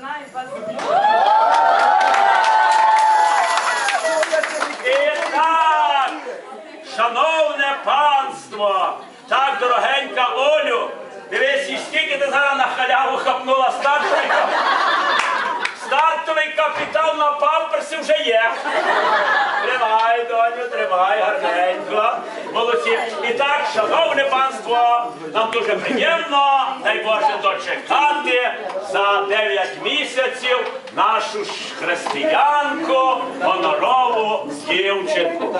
одна і два І так, шановне панство, так, дорогенька Олю, дивись, і скільки ти зараз на халяву хапнула стартовий капітал. Стартовий капітал на памперсі вже є. Тримай, доню, тримай, гарненько. Молодці. І так, шановне панство, нам дуже приємно, дай Боже, дочекати за 9 місяців нашу християнку, гонорову дівчинку.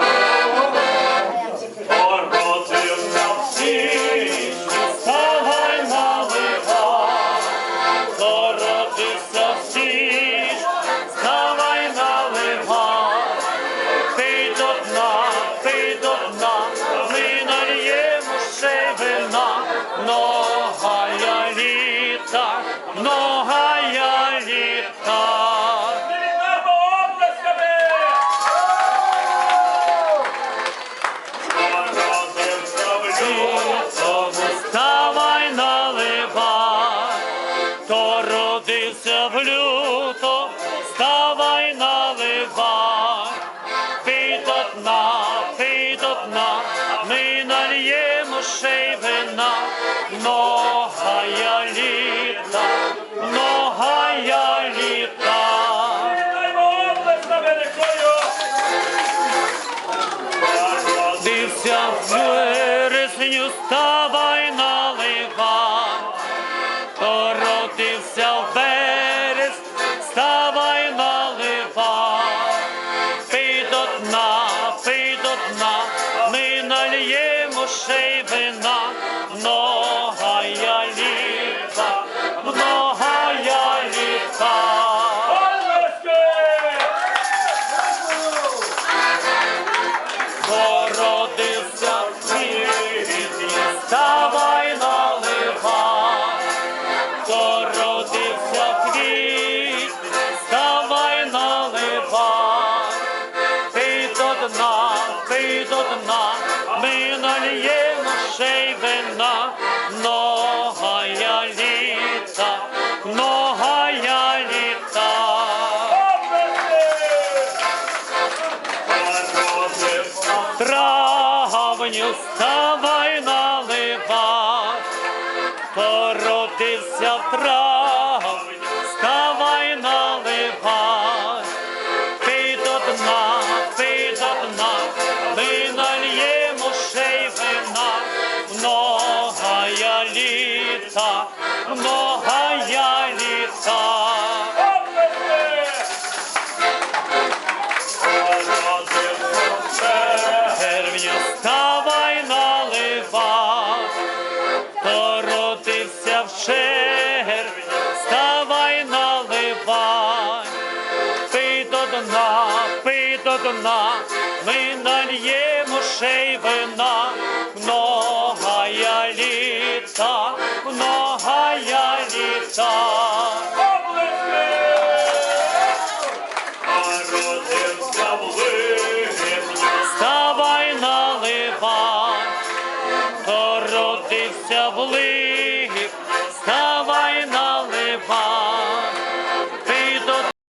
Породився в січні, ставай на лива. Породився в січні, ставай на лива. Пий до пий до дна, ми нальємо ще вина. Многая літа, многая літа. Вітаємо обласками! Породився в ставай наливай. То родився в люто, ставай наливай. Пий до дна, пий до ми нальємо ще й вина. Многая вересню, ставай наливай. То родився в берез, ставай наливай. Пий до дна, пий до дна, ми нальємо ще й вина. Многая літа, многая до дна, ми нальємо ще вина. Многая літа, многая літа. Травню ставай наливай, породився в травню, многая літа. Червню ставай наливай, породився в червні, ставай наливай, пий до дна, пий до дна, ми нальємо ще й вина, многая літа, ставай наливай, то родився в липні.